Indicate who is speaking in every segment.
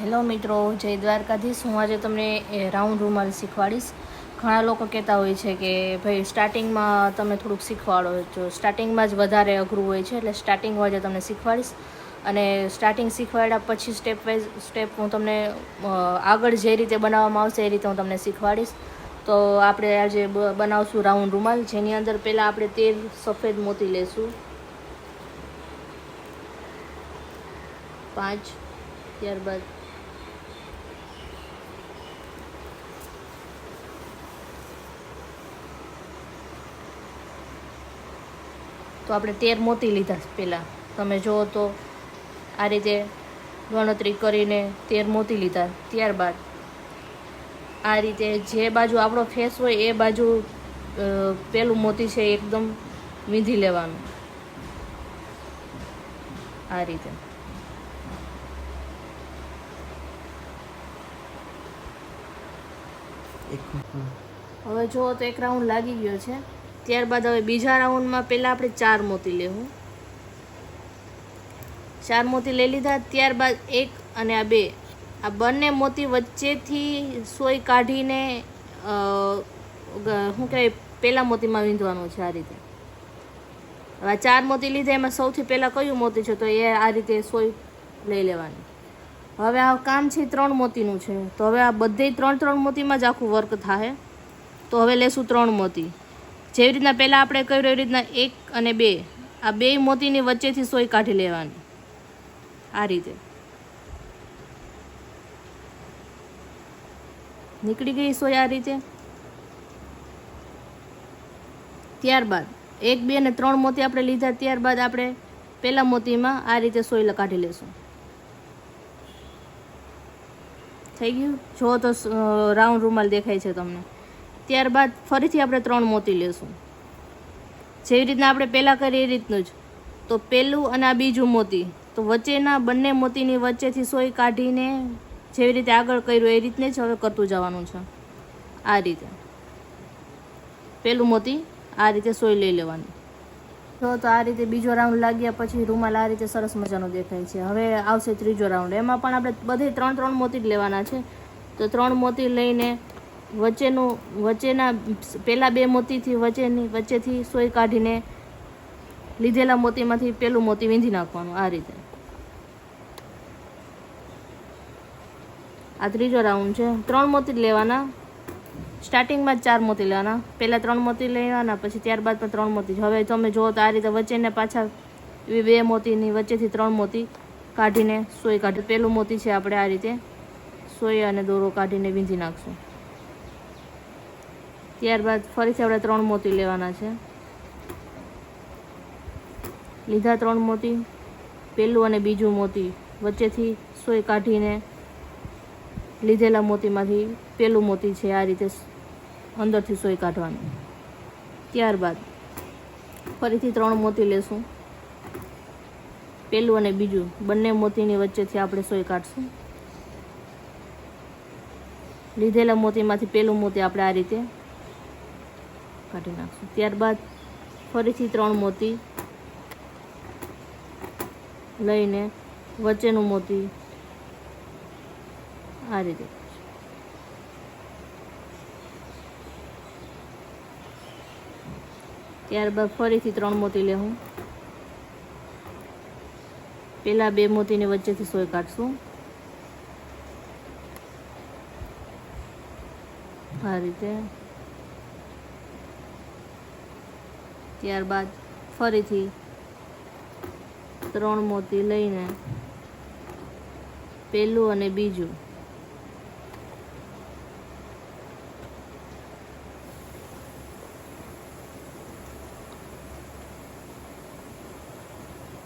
Speaker 1: Hello મિત્રો, જય દ્વારકાધીશ. હું આજે તમને રાઉન્ડ રૂમાલ શીખવાડીશ. ઘણા લોકો કહેતા હોય છે કે, ભાઈ, સ્ટાર્ટિંગમાં તમે થોડુંક શીખવાડો. જો સ્ટાર્ટિંગમાં જ વધારે અઘરું હોય છે, એટલે સ્ટાર્ટિંગ આજે તમને શીખવાડીશ. અને સ્ટાર્ટિંગ શીખવાડ્યા પછી સ્ટેપ વાઇઝ, સ્ટેપ હું તમને આગળ જે રીતે બનાવવામાં આવશે એ રીતે હું તમને શીખવાડીશ. તો આપણે આજે બનાવશું રાઉન્ડ રૂમાલ. જેની અંદર પહેલાં આપણે તેર સફેદ મોતી લેશું. પાંચ, ત્યારબાદ તો આપણે તેર મોતી લીધા પહેલાં. તમે જુઓ તો આ રીતે ગણતરી કરીને તેર મોતી લીધા ત્યારબાદ. આ રીતે જે બાજુ આપણો ફેસ હોય એ બાજુ પેલું મોતી છે એકદમ વીંધી લેવાનું. આ રીતે. હવે જુઓ તો એક રાઉન્ડ લાગી ગયો છે. ત્યારબાદ હવે બીજા રાઉન્ડમાં પહેલાં આપણે ચાર મોતી લેવું. ચાર મોતી લઈ લીધા, ત્યારબાદ એક અને આ બે. આ બંને મોતી વચ્ચેથી સોય કાઢીને શું કહેવાય, પહેલાં મોતીમાં વીંધવાનું છે આ રીતે. હવે ચાર મોતી લીધા, એમાં સૌથી પહેલાં કયું મોતી છે? તો એ આ રીતે સોય લઈ લેવાની. હવે આ કામ છે ત્રણ મોતીનું છે. તો હવે આ બધે ત્રણ ત્રણ મોતીમાં જ આખું વર્ક થાય તો હવે લેશું ત્રણ મોતી. જેવી રીતના પહેલાં આપણે કર્યું એવી રીતના એક અને બે. આ બે મોતીની વચ્ચેથી સોય કાઢી લેવાની. આ રીતે. નીકળી ગઈ સોય આ રીતે. ત્યારબાદ એક, બે અને ત્રણ મોતી આપણે લીધા. ત્યારબાદ આપણે પહેલા મોતીમાં આ રીતે સોય કાઢી લેશું. થઈ ગયું? જો તો રાઉન્ડ રૂમાલ દેખાય છે તમને. ત્યારબાદ ફરીથી આપણે ત્રણ મોતી લેશું. જેવી રીતના આપણે પહેલાં કરીએ એ રીતનું જ. તો પહેલું અને આ બીજું મોતી. તો વચ્ચેના બંને મોતીની વચ્ચેથી સોય કાઢીને જેવી રીતે આગળ કર્યું એ રીતને જ હવે કરતું જવાનું છે. આ રીતે. પહેલું મોતી આ રીતે સોય લઈ લેવાની. જો તો આ રીતે બીજો રાઉન્ડ લાગ્યા પછી રૂમાલ આ રીતે સરસ મજાનો દેખાય છે. હવે આવશે ત્રીજો રાઉન્ડ એમાં પણ આપણે બધે ત્રણ ત્રણ મોતી જ લેવાના છે. તો ત્રણ મોતી લઈને વચ્ચેનું, વચ્ચેના પહેલાં બે મોતીથી વચ્ચેની, વચ્ચેથી સોય કાઢીને લીધેલા મોતીમાંથી પેલું મોતી વીંધી નાખવાનું આ રીતે. આ ત્રીજો રાઉન્ડ છે. ત્રણ મોતી લેવાના. સ્ટાર્ટિંગમાં જ ચાર મોતી લેવાના. પહેલાં ત્રણ મોતી લેવાના, પછી ત્યારબાદ પણ ત્રણ મોતી હવે તમે જુઓ તો આ રીતે વચ્ચેને પાછા એવી બે મોતીની વચ્ચેથી ત્રણ મોતી કાઢીને સોય કાઢી, પેલું મોતી છે આપણે આ રીતે, સોય અને દોરો કાઢીને વીંધી નાખશું. ત્યારબાદ ફરીથી આપણે ત્રણ મોતી લેવાના છે. લીધા ત્રણ મોતી પહેલું અને બીજું મોતી. વચ્ચેથી સોય કાઢીને લીધેલા મોતીમાંથી પેલું મોતી છે, આ રીતે અંદરથી સોય કાઢવાની. ત્યારબાદ ફરીથી ત્રણ મોતી લેશું. પહેલું અને બીજું, બંને મોતીની વચ્ચેથી આપણે સોય કાઢશું. લીધેલા મોતીમાંથી પેલું મોતી આપણે આ રીતે કાઢી નાખશું. ત્યારબાદ ફરીથી ત્રણ મોતી લઈને વચ્ચેનું મોતી આ રીતે ત્યારબાદ ફરીથી ત્રણ મોતી લેવું પહેલાં બે મોતીની વચ્ચેથી સોય કાઢશું. આ રીતે ત્યારબાદ ફરીથી ત્રણ મોતી લઈને પહેલું અને બીજું.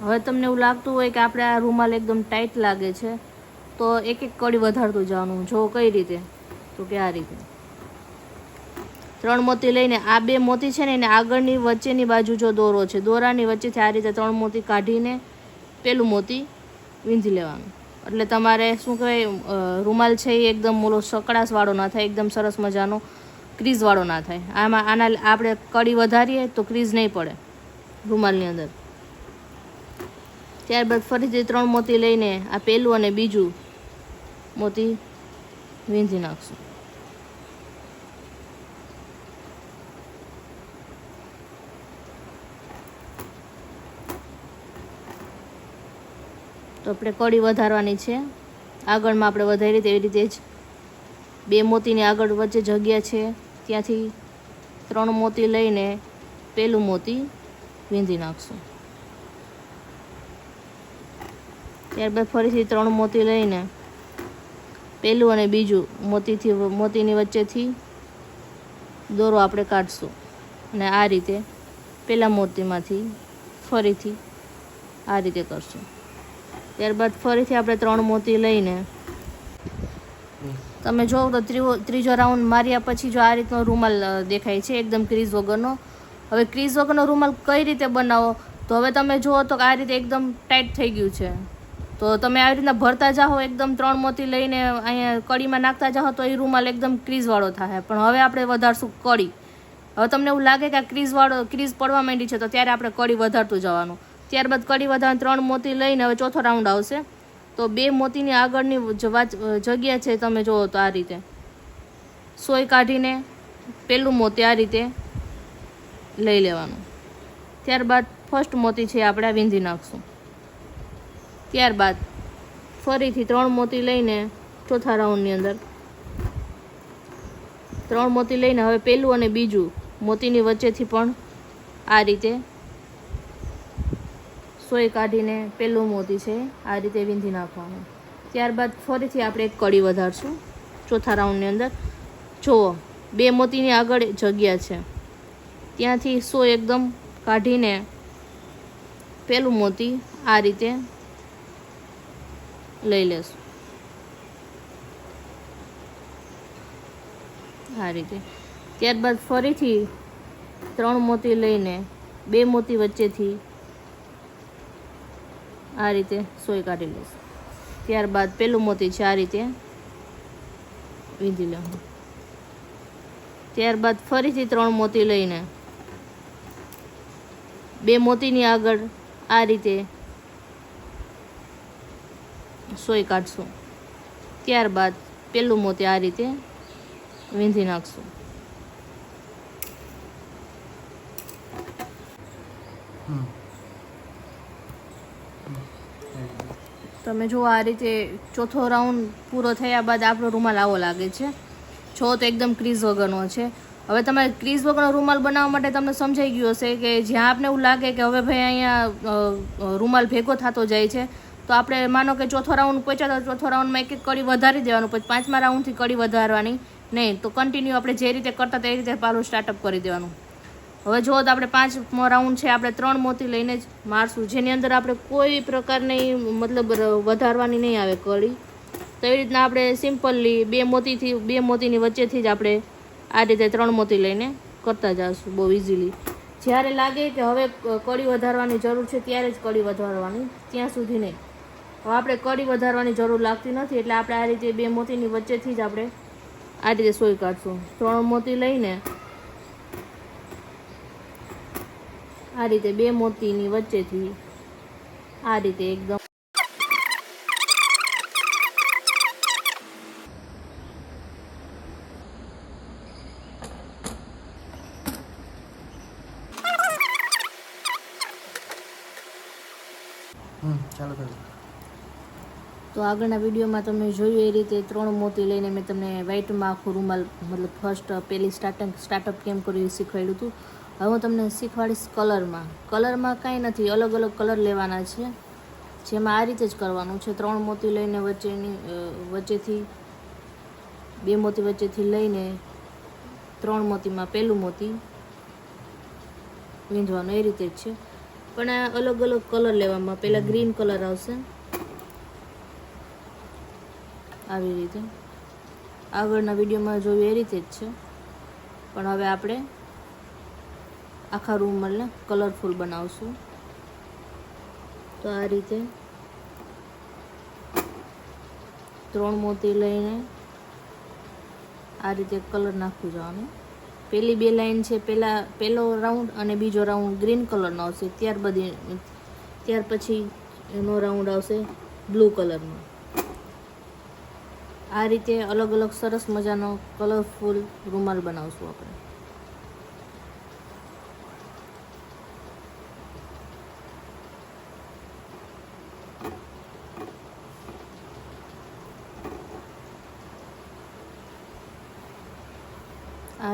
Speaker 1: હવે તમને એવું લાગતું હોય કે આપણે આ રૂમાલ એકદમ ટાઈટ લાગે છે, તો એક એક કડી વધારતું જવાનું, જો કઈ રીતે? તો કે આ રીતે. ત્રણ મોતી લઈને આ બે મોતી છે ને એને આગળની વચ્ચેની બાજુ જો દોરો છે, દોરાની વચ્ચેથી આ રીતે ત્રણ મોતી કાઢીને પેલું મોતી વીંધી લેવાનું. એટલે તમારે શું કહેવાય રૂમાલ છે એ એકદમ મોલો સકડાશવાળો ના થાય, એકદમ સરસ મજાનો ક્રીઝવાળો ના થાય. આમાં આના આપણે કડી વધારીએ તો ક્રીઝ નહીં પડે રૂમાલની અંદર. ત્યારબાદ ફરીથી ત્રણ મોતી લઈને આ પહેલું અને બીજું મોતી વીંધી નાખશું. તો આપણે કડી વધારવાની છે. આગળમાં આપણે વધારી તેવી રીતે જ બે મોતીની આગળ વચ્ચે જગ્યા છે. ત્યાંથી ત્રણ મોતી લઈને પેલું મોતી વીંધી નાખશું. ત્યારબાદ ફરીથી ત્રણ મોતી લઈને પેલું અને બીજું મોતીથી મોતીની વચ્ચેથી દોરો આપણે કાઢશું. અને આ રીતે પેલા મોતીમાંથી ફરીથી આ રીતે કરશું. ત્યારબાદ ફરીથી આપણે ત્રણ મોતી લઈને તમે જોવો તો ત્રીજો રાઉન્ડ માર્યા પછી જો આ રીતનો રૂમાલ દેખાય છે, એકદમ ક્રીઝ વગરનો. હવે ક્રીઝ વગરનો રૂમાલ કઈ રીતે બનાવો? તો હવે તમે જુઓ તો આ રીતે એકદમ ટાઈટ થઈ ગયું છે. તો તમે આવી રીતના ભરતા જાઓ, એકદમ ત્રણ મોતી લઈને અહીંયા કડીમાં નાખતા જાઓ, તો એ રૂમાલ એકદમ ક્રીઝવાળો થાય પણ હવે આપણે વધારશું કડી. હવે તમને એવું લાગે કે આ ક્રીઝવાળો ક્રીઝ પડવા માંડી છે, તો ત્યારે આપણે કડી વધારતું જવાનું. ત્યારબાદ કડી વધારાના ત્રણ મોતી લઈને હવે ચોથો રાઉન્ડ આવશે. તો બે મોતીની આગળની જગ્યા છે તમે જુઓ તો આ રીતે. સોય કાઢીને પેલું મોતી આ રીતે લઈ લેવાનું. ત્યારબાદ ફર્સ્ટ મોતી છે આપણે વીંધી નાખશું. ત્યારબાદ ફરીથી ત્રણ મોતી લઈને ચોથા રાઉન્ડની અંદર ત્રણ મોતી લઈને હવે પેલું અને બીજું મોતીની વચ્ચેથી પણ આ રીતે સોય કાઢીને પેલું મોતી છે, આ રીતે વીંધી નાખવાનું. ત્યારબાદ ફરીથી આપણે એક કડી વધારશું. ચોથા રાઉન્ડની અંદર. જુઓ, બે મોતીની આગળ જગ્યા છે. ત્યાંથી સો એકદમ કાઢીને પેલું મોતી આ રીતે લઈ લેશું. આ રીતે. ત્યારબાદ ફરીથી ત્રણ મોતી લઈને બે મોતી વચ્ચેથી આ રીતે સોય કાઢી લઈશું. ત્યારબાદ પેલું મોતી છે આ રીતે વીંધી લઉં ત્યારબાદ ફરીથી ત્રણ મોતી લઈને બે મોતીની આગળ આ રીતે સોય કાઢશું. ત્યારબાદ પેલું મોતી આ રીતે વીંધી નાખશું. તમે જુઓ આ રીતે ચોથો રાઉન્ડ પૂરો થયા બાદ આપણો રૂમાલ આવો લાગે છે. છો તો એકદમ ક્રીઝ વગરનો છે. હવે તમારે ક્રીઝ વગરનો રૂમાલ બનાવવા માટે તમને સમજાઈ ગયું હશે કે જ્યાં આપણે એવું લાગે કે હવે ભાઈ અહીંયા રૂમાલ ભેગો થતો જાય છે, તો આપણે માનો કે ચોથો રાઉન્ડ પહોંચ્યા તો ચોથો રાઉન્ડમાં એક એક કડી વધારી દેવાનું, પછી પાંચમા રાઉન્ડથી કડી વધારવાની. નહીં, તો કન્ટિન્યુ આપણે જે રીતે કરતા તે રીતે પાલું સ્ટાર્ટઅપ કરી દેવાનું. હવે જો તો આપણે પાંચમો રાઉન્ડ છે, આપણે ત્રણ મોતી લઈને જ મારશું. જેની અંદર આપણે કોઈ પ્રકારની મતલબ વધારવાની નહીં આવે કળી. તો એવી રીતના આપણે સિમ્પલી બે મોતીથી, બે મોતીની વચ્ચેથી જ આપણે આ રીતે ત્રણ મોતી લઈને કરતા જઈશું બહુ ઇઝીલી જ્યારે લાગે કે હવે કળી વધારવાની જરૂર છે, ત્યારે જ કળી વધારવાની, ત્યાં સુધી નહીં. હવે આપણે કળી વધારવાની જરૂર લાગતી નથી, એટલે આપણે આ રીતે બે મોતીની વચ્ચેથી જ આપણે આ રીતે સોય કાઢશું. ત્રણ મોતી લઈને આ રીતે બે મોતીની વચ્ચેથી આ રીતે એકદમ તો આગળના વિડીયોમાં તમે જોયું એ રીતે ત્રણ મોતી લઈને મેં તમને વ્હાઇટમાં આખું રૂમાલ મતલબ ફર્સ્ટ પહેલી સ્ટાર્ટઅપ સ્ટાર્ટઅપ કેમ કર્યું એ શીખવાડ્યું હતું. હવે હું તમને શીખવાડીશ કલરમાં. કલરમાં કાંઈ નથી અલગ અલગ કલર લેવાના છે. જેમાં આ રીતે જ કરવાનું છે. ત્રણ મોતી લઈને વચ્ચેની વચ્ચેથી, બે મોતી વચ્ચેથી લઈને ત્રણ મોતીમાં પહેલું મોતી વીંધવાનું એ રીતે જ છે. પણ આ અલગ અલગ કલર લેવામાં. પહેલાં ગ્રીન કલર આવશે. આવી રીતે. આગળના વિડીયોમાં જોયું એ રીતે જ છે. પણ હવે આપણે આખા રૂમને કલરફુલ બનાવશું. તો આ રીતે ત્રણ મોતી લઈને આ રીતે કલર નાખવું જવાનું. પેલી બે લાઈન છે પહેલા પહેલો રાઉન્ડ અને બીજો રાઉન્ડ ગ્રીન કલરનો આવશે. ત્યાર બધી, ત્યાર પછી એનો રાઉન્ડ આવશે બ્લુ કલરનો આ રીતે અલગ અલગ સરસ મજાનો કલરફુલ રૂમાલ બનાવશું આપણે.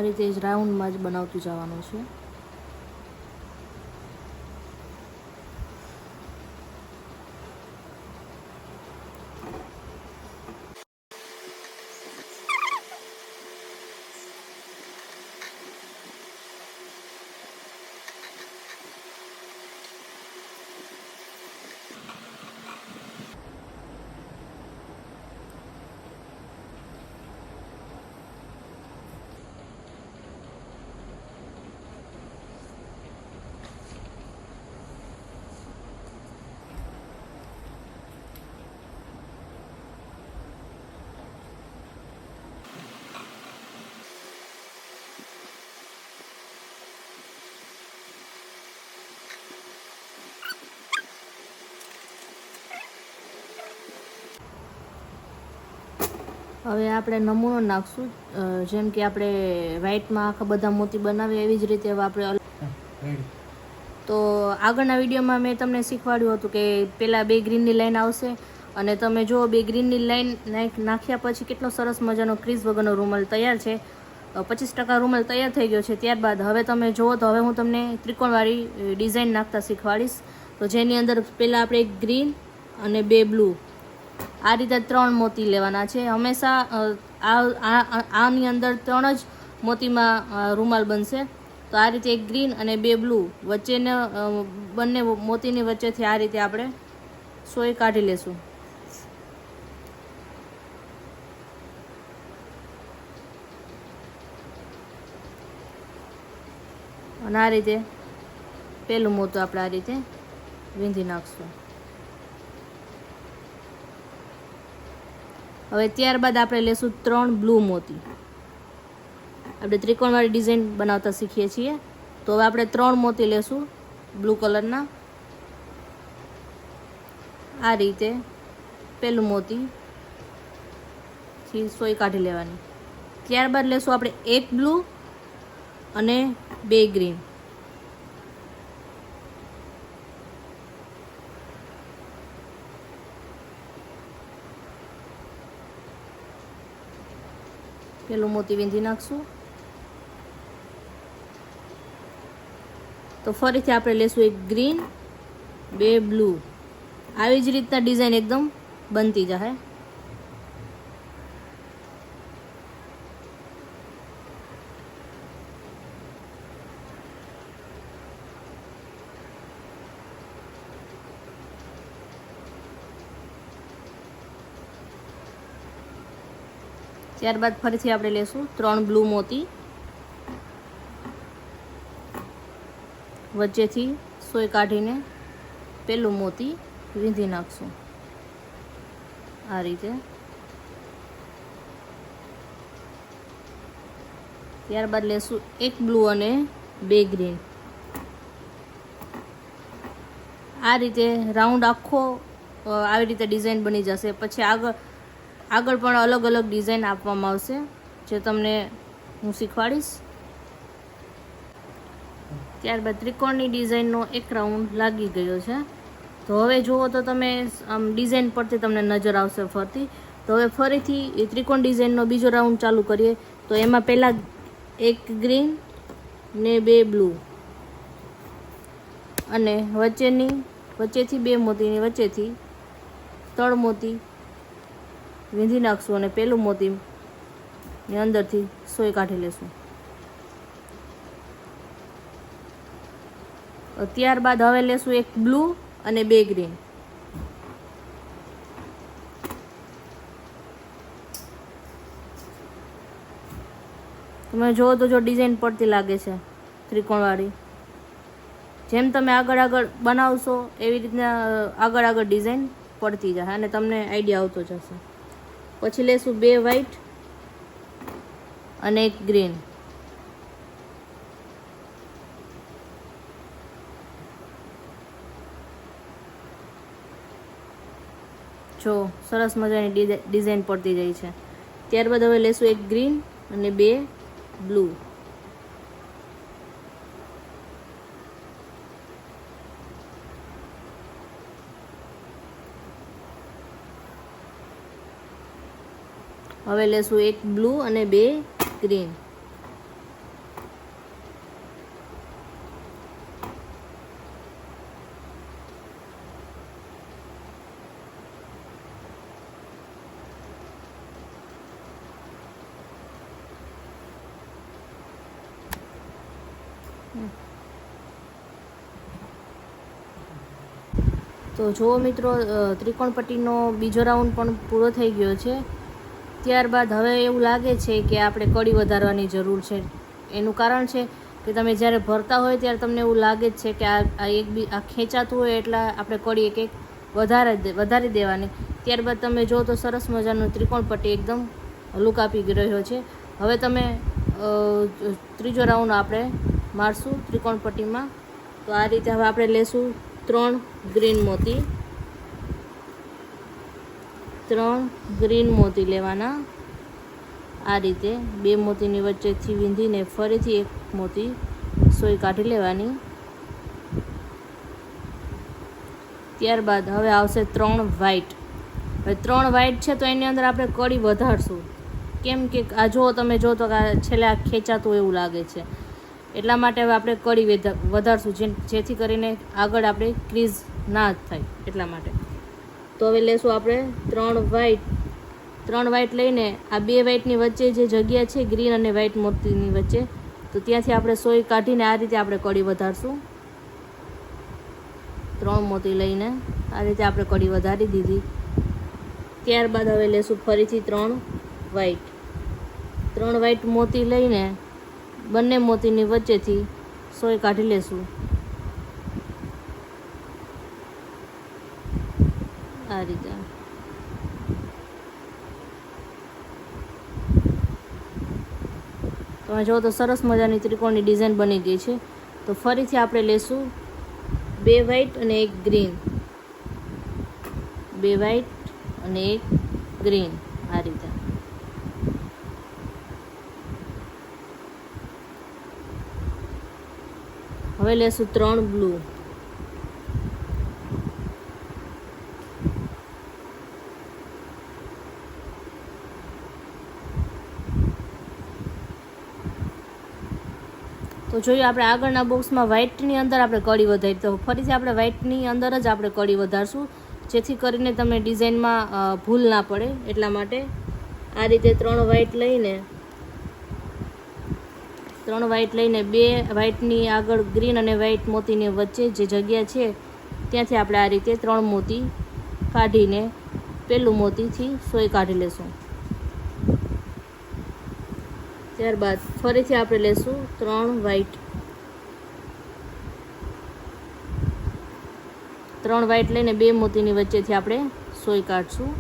Speaker 1: આ રીતે જ રાઉન્ડમાં જ બનાવતું જવાનું છે. હવે આપણે નમૂનો નાખશું. જેમ કે આપણે વ્હાઇટમાં આખા બધા મોતી બનાવીએ એવી જ રીતે હવે આપણે તો આગળના વિડીયોમાં મેં તમને શીખવાડ્યું હતું કે પહેલાં બે ગ્રીનની લાઈન આવશે અને તમે જો બે ગ્રીનની લાઈન નાખ્યા પછી કેટલો સરસ મજાનો ક્રીઝ વગરનો રૂમાલ તૈયાર છે. પચીસ ટકા રૂમાલ તૈયાર થઈ ગયો છે. ત્યારબાદ હવે તમે જુઓ તો હવે હું તમને ત્રિકોણવાળી ડિઝાઇન નાખતા શીખવાડીશ. તો જેની અંદર પહેલાં આપણે એક ગ્રીન અને બે બ્લુ આ રીતે ત્રણ મોતી લેવાના છે. હંમેશા આની અંદર ત્રણ જ મોતીમાં રૂમાલ બનશે. તો આ રીતે એક ગ્રીન અને બે બ્લુ વચ્ચેને બંને મોતીની વચ્ચેથી આ રીતે આપણે સોય કાઢી લેશું. અને આ રીતે પેલું મોતું આપણે આ રીતે વીંધી નાખશું. હવે ત્યારબાદ આપણે લેશું ત્રણ બ્લુ મોતી. આપણે ત્રિકોણવાળી ડિઝાઇન બનાવતા શીખીએ છીએ. તો હવે આપણે ત્રણ મોતી લેશું બ્લુ કલરના. આ રીતે પેલું મોતી થી સોય કાઢી લેવાની. ત્યારબાદ લેશું આપણે એક બ્લુ અને બે ગ્રીન. પેલું મોતી વીંધી નાખશું. તો ફરીથી આપણે લેશું એક ગ્રીન, બે બ્લુ. આવી જ રીતના ડિઝાઇન એકદમ બનતી જશે ત્યારબાદ ફરીથી આપણે લેશું ત્રણ બ્લુ મોતી. વચ્ચેથી સોય કાઢીને પેલું મોતી વીંધી નાખશું. આ રીતે. ત્યારબાદ લેશું એક બ્લુ અને બે ગ્રીન. આ રીતે રાઉન્ડ આખો આવી રીતે ડિઝાઇન બની જશે. પછી આગળ આગળ પણ અલગ અલગ ડિઝાઇન આપવામાં આવશે, જે તમને હું શીખવાડીશ. ત્યારબાદ ત્રિકોણની ડિઝાઇનનો એક રાઉન્ડ લાગી ગયો છે. તો હવે જુઓ તો તમે આમ ડિઝાઇન પરથી તમને નજર આવશે ફરતી તો હવે ફરીથી એ ત્રિકોણ ડિઝાઇનનો બીજો રાઉન્ડ ચાલુ કરીએ. તો એમાં પહેલાં એક ગ્રીન ને બે બ્લુ અને વચ્ચેની, વચ્ચેથી બે મોતીની, વચ્ચેથી તળ મોતી. વીંધી નાખશું અને પેલું મોતી ની અંદરથી સોય કાઢી લેશું. ત્યારબાદ હવે લેશું એક બ્લુ અને બે ગ્રીન. તમે જુઓ તો જો ડિઝાઇન પડતી લાગે છે, ત્રિકોણવાળી. જેમ તમે આગળ આગળ બનાવશો એવી રીતના આગળ આગળ ડિઝાઇન પડતી જશે અને તમને આઈડિયા આવતો જશે. પછી લેશું બે વ્હાઈટ અને એક ગ્રીન જો, સરસ મજાની ડિઝાઇન પડતી જાય છે. ત્યારબાદ હવે લેશું એક ગ્રીન અને બે બ્લુ હવે લેશું એક બ્લુ અને બે ગ્રીન. તો જુઓ મિત્રો ત્રિકોણપટ્ટીનો બીજો રાઉન્ડ પણ પૂરો થઈ ગયો છે. ત્યારબાદ હવે એવું લાગે છે કે આપણે કડી વધારવાની જરૂર છે. એનું કારણ છે કે તમે જ્યારે ભરતા હોય ત્યારે તમને એવું લાગે જ છે કે આ એક બી, આ ખેંચાતું હોય એટલે આપણે કડી એક એક વધારે વધારી દેવાની. ત્યારબાદ તમે જો તો સરસ મજાનું ત્રિકોણપટ્ટી એકદમ લુક આપી રહ્યો છે. હવે તમે ત્રીજો રાઉન્ડ આપણે મારશું ત્રિકોણપટ્ટીમાં. તો આ રીતે હવે આપણે લેશું ત્રણ ગ્રીન મોતી. ત્રણ ગ્રીન મોતી લેવાના. આ રીતે બે મોતીની વચ્ચેથી વીંધીને ફરીથી એક મોતી સોય કાઢી લેવાની. ત્યારબાદ હવે આવશે ત્રણ વ્હાઈટ. હવે ત્રણ વ્હાઈટ છે તો એની અંદર આપણે કડી વધારશું. કેમ કે આ જો તમે જો તો છેલ્લે આ ખેંચાતું એવું લાગે છે. એટલા માટે હવે આપણે કડી વધા- વધારશું જેથી કરીને આગળ આપણે ક્રીઝ ના થાય, એટલા માટે. તો હવે લેશું આપણે ત્રણ વ્હાઈટ ત્રણ વ્હાઈટ લઈને આ બે વ્હાઈટની વચ્ચે જે જગ્યા છે ગ્રીન અને વ્હાઈટ મોતીની વચ્ચે, તો ત્યાંથી આપણે સોય કાઢીને આ રીતે આપણે કડી વધારશું. ત્રણ મોતી લઈને આ રીતે આપણે કડી વધારી દીધી. ત્યારબાદ હવે લેશું ફરીથી ત્રણ વ્હાઈટ ત્રણ વ્હાઈટ મોતી લઈને બંને મોતીની વચ્ચેથી સોય કાઢી લેશું આ રીતે તમે જુઓ તો સરસ મજાની ત્રિકોણની ડિઝાઇન બની ગઈ છે. તો ફરીથી આપણે લેશું બે વ્હાઈટ અને એક ગ્રીન બે વ્હાઈટ અને એક ગ્રીન આ રીતે. હવે લેશું ત્રણ બ્લુ જોઈએ આપણે આગળના બોક્સમાં વ્હાઇટની અંદર આપણે કળી વધારી, તો ફરીથી આપણે વ્હાઇટની અંદર જ આપણે કળી વધારશું, જેથી કરીને તમને ડિઝાઇનમાં ભૂલ ના પડે. એટલા માટે આ રીતે ત્રણ વ્હાઇટ લઈને, ત્રણ વ્હાઇટ લઈને બે વ્હાઇટની આગળ ગ્રીન અને વ્હાઇટ મોતીની વચ્ચે જે જગ્યા છે, ત્યાંથી આપણે આ રીતે ત્રણ મોતી કાઢીને, પેલું મોતીથી સોય કાઢી લેશું. ત્યારબાદ ફરીથી આપણે લેશું ત્રણ વ્હાઈટ ત્રણ વ્હાઈટ લઈને બે મોતીની વચ્ચેથી આપણે સોય કાઢશું.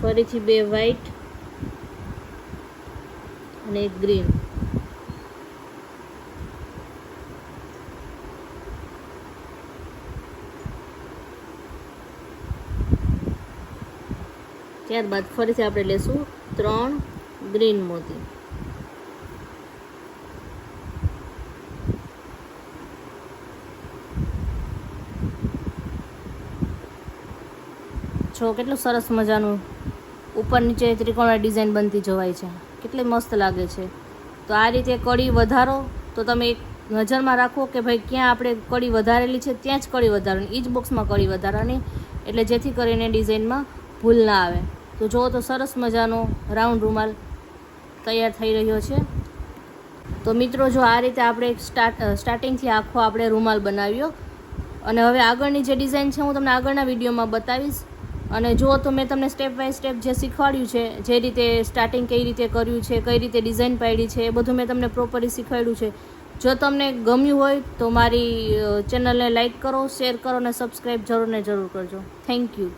Speaker 1: ફરીથી બે વ્હાઈટ અને એક ગ્રીન ત્યારબાદ ફરીથી આપણે લેશું ત્રણ ગ્રીન મોતી. જો કેટલું સરસ મજાનું ઉપર નીચે ત્રિકોણ ડિઝાઇન બનતી જોવાય છે. કેટલી મસ્ત લાગે છે. તો આ રીતે કડી વધારો તો તમે એક નજરમાં રાખો કે ભાઈ ક્યાં આપણે કડી વધારેલી છે, ત્યાં જ કડી વધારવાની. એ જ બોક્સમાં કડી વધારવાની. એટલે જેથી કરીને ડિઝાઇનમાં ભૂલ ના આવે. તો જુઓ તો સરસ મજાનો રાઉન્ડ રૂમાલ તૈયાર થઈ રહ્યો છે. તો મિત્રો, જો આ રીતે આપણે સ્ટાર્ટ સ્ટાર્ટિંગથી આખો આપણે રૂમાલ બનાવ્યો. અને હવે આગળની જે ડિઝાઇન છે, હું તમને આગળના વિડીયોમાં બતાવીશ. અને જો તો મેં તમને સ્ટેપ બાય સ્ટેપ જે શીખવાડ્યું છે, જે રીતે સ્ટાર્ટિંગ કઈ રીતે કર્યું છે, કઈ રીતે ડિઝાઇન પાડી છે, એ બધું મેં તમને પ્રોપરલી શીખવાડ્યું છે. જો તમને ગમ્યું હોય, તો મારી ચેનલને લાઇક કરો શેર કરો અને સબસ્ક્રાઈબ જરૂર ને જરૂર કરજો. Thank you